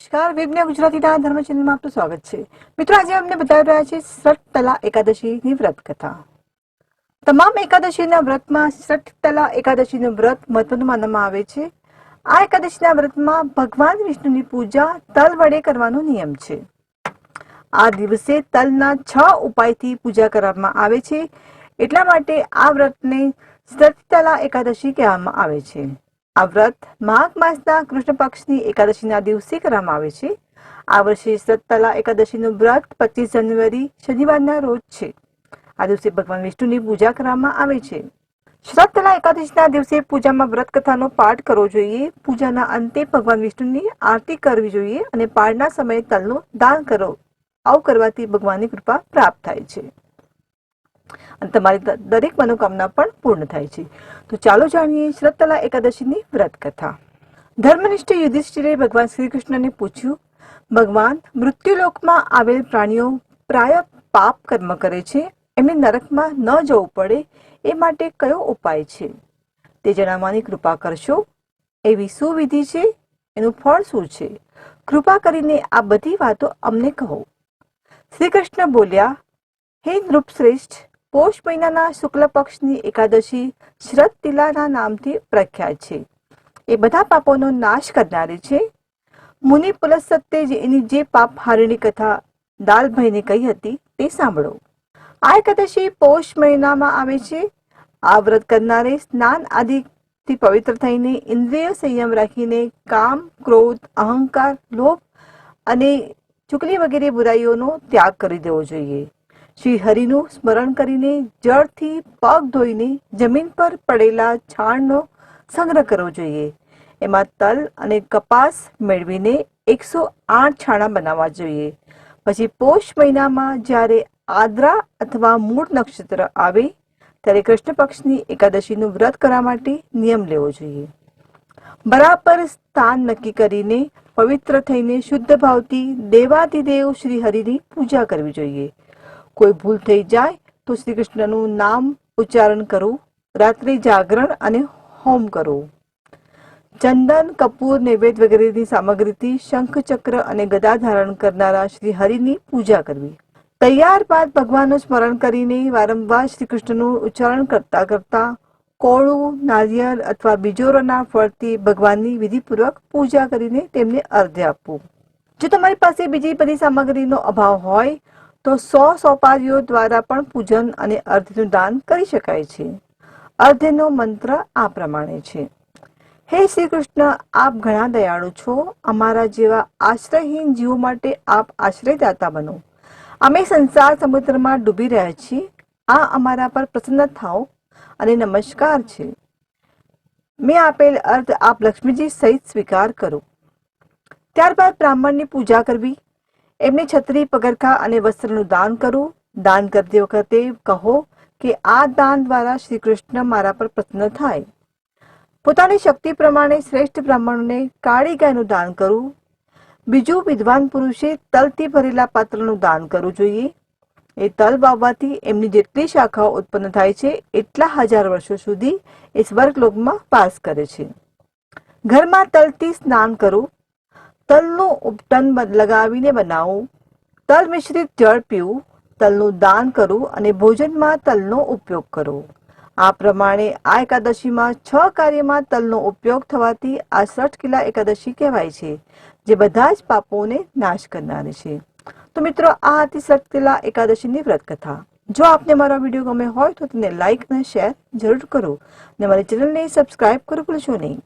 નમસ્કાર વેબના ગુજરાતીના ધર્મ ચેનલમાં આપનું સ્વાગત છે. મિત્રો, આજે અમને બતાવી રહ્યા છે સટતલા એકાદશીની વ્રત કથા. તમામ એકાદશીના વ્રતમાં સટતલા એકાદશીનું વ્રત મહત્વનું માનવામાં આવે છે. આ એકાદશીના વ્રતમાં ભગવાન વિષ્ણુની પૂજા તલ વડે કરવાનો નિયમ છે. આ દિવસે તલના છ ઉપાયથી પૂજા કરવામાં આવે છે. એટલા માટે આ વ્રતને સટતલા એકાદશી કહેવામાં આવે છે. આ વ્રત માઘ માસના કૃષ્ણ પક્ષની એકાદશીના દિવસે કરવામાં આવે છે. આ વર્ષે સતતલા એકાદશીનું વ્રત પચીસ જાન્યુઆરી શનિવારના રોજ છે. આ દિવસે ભગવાન વિષ્ણુની પૂજા કરવામાં આવે છે. શ્રદ્ધલા એકાદશીના દિવસે પૂજામાં વ્રત કથાનો પાઠ કરવો જોઈએ. પૂજાના અંતે ભગવાન વિષ્ણુની આરતી કરવી જોઈએ અને પાળના સમયે તલનું દાન કરો. આવું કરવાથી ભગવાનની કૃપા પ્રાપ્ત થાય છે. અને તમારી દરેક મનોકામના પણ પૂર્ણ થાય છે. તો ચાલો જાણીએ શ્રદ્ધલા એકાદશીની વ્રત કથા ધર્મનિષ્ઠ યુધિષ્ઠિરે ભગવાન શ્રી કૃષ્ણને પૂછ્યું, ભગવાન, મૃત્યુલોકમાં આવેલ પ્રાણીઓ પ્રાય પાપ કર્મ કરે છે? એમને નરકમાં ન જવું પડે, એ માટે કયો ઉપાય છે? તે જણાવવાની કૃપા કરશો. એવી શું વિધિ છે? એનું ફળ શું છે? કૃપા કરીને આ બધી વાતો અમને કહો. શ્રી કૃષ્ણ બોલ્યા, હે નૃપશ્રેષ્ઠ પોષ મહિનાના શુક્લ પક્ષની એકાદશી શરદ તિલાના નામથી પ્રખ્યાત છે. એ બધા પાપોનો નાશ કરનારી છે. મુનિ પુલસત્તે એની જે પાપ હારણી કથા દાલભાઈને કહી હતી તે સાંભળો. આ એકાદશી પોષ મહિનામાં આવે છે. આ વ્રત કરનારે સ્નાન આદિથી પવિત્ર થઈને ઇન્દ્રિય સંયમ રાખીને કામ, ક્રોધ, અહંકાર, લોભ અને ચુકલી વગેરે બુરાઈઓનો ત્યાગ કરી દેવો જોઈએ. શ્રી હરિનું સ્મરણ કરીને જળથી પગ ધોઈને જમીન પર પડેલા છાણનો સંગ્રહ કરવો જોઈએ. એમાં તલ અને કપાસ મેળવીને એકસો આઠ છાણા બનાવવા જોઈએ. પછી પોષ મહિનામાં જ્યારે આદ્રા અથવા મૂળ નક્ષત્ર આવે, ત્યારે કૃષ્ણ પક્ષની એકાદશીનું વ્રત કરવા માટે નિયમ લેવો જોઈએ. બરાબર સ્થાન નક્કી કરીને પવિત્ર થઈને શુદ્ધ ભાવથી દેવાધિદેવ શ્રી હરિની પૂજા કરવી જોઈએ. કોઈ ભૂલ થઈ જાય તો શ્રી કૃષ્ણનું નામ ઉચ્ચારણ કરવું રાત્રે જાગરણ અને હોમ કરવું ચંદન, કપૂર, નૈવેદ્ય વગેરેની સામગ્રીથી શંખ ચક્ર અને ગદા ધારણ કરનારા શ્રી હરિની પૂજા કરવી. તૈયાર બાદ ભગવાનનું સ્મરણ કરીને વારંવાર શ્રી કૃષ્ણનું ઉચ્ચારણ કરતા કરતા કોળું, નારિયેળ અથવા બીજોરોના ફળથી ભગવાનની વિધિપૂર્વક પૂજા કરીને તેમને અર્ધ્ય આપવું. જો તમારી પાસે બીજી બધી સામગ્રીનો અભાવ હોય તો સો સોપારીઓ દ્વારા પણ પૂજન અને અર્ધનું દાન કરી શકાય છે. અર્ધનો મંત્ર આ પ્રમાણે છે. હે શ્રી કૃષ્ણ આપ ઘણા દયાળુ છો. અમારા જેવા આશ્રયહીન જીવો માટે આપ આશ્રયદાતા બનો. અમે સંસાર સમુદ્રમાં ડૂબી રહ્યા છીએ. આ અમારા પર પ્રસન્ન થાઓ અને નમસ્કાર છે. મેં આપેલ અર્થ આપ લક્ષ્મીજી સહિત સ્વીકાર કરો. ત્યારબાદ બ્રાહ્મણની પૂજા કરવી. એમને છત્રી, પગરખા અને વસ્ત્રનું દાન કરવું દાન કરતી વખતે કહો કે આ દાન દ્વારા શ્રી કૃષ્ણ મારા પર પ્રસન્ન થાય. પોતાની શક્તિ પ્રમાણે શ્રેષ્ઠ બ્રાહ્મણને કાળી ગાયનું દાન કરવું બીજું, વિદ્વાન પુરુષે તલથી ભરેલા પાત્રનું દાન કરવું જોઈએ. એ તલ વાવવાથી એમની જેટલી શાખાઓ ઉત્પન્ન થાય છે, એટલા હજાર વર્ષો સુધી એ સ્વર્ગલોકમાં વાસ કરે છે. ઘરમાં તલથી સ્નાન કરવું તલનું ઉપટન લગાવીને બનાવું. તલ મિશ્રિત જળ પીવું. તલનું દાન કરું અને ભોજનમાં તલનો ઉપયોગ કરું. આ પ્રમાણે આ એકાદશીમાં છ કાર્યમાં તલનો ઉપયોગ થવાથી આ સઠ કિલા એકાદશી કહેવાય છે, જે બધા જ પાપોને નાશ કરનારી છે. તો મિત્રો, આ હતી સઠ કિલા એકાદશીની વ્રત કથા જો આપને મારો વીડિયો ગમે હોય તો તેને લાઇક અને શેર જરૂર કરો. અને મારી ચેનલને સબસ્ક્રાઇબ કરો ભૂલશો નહીં.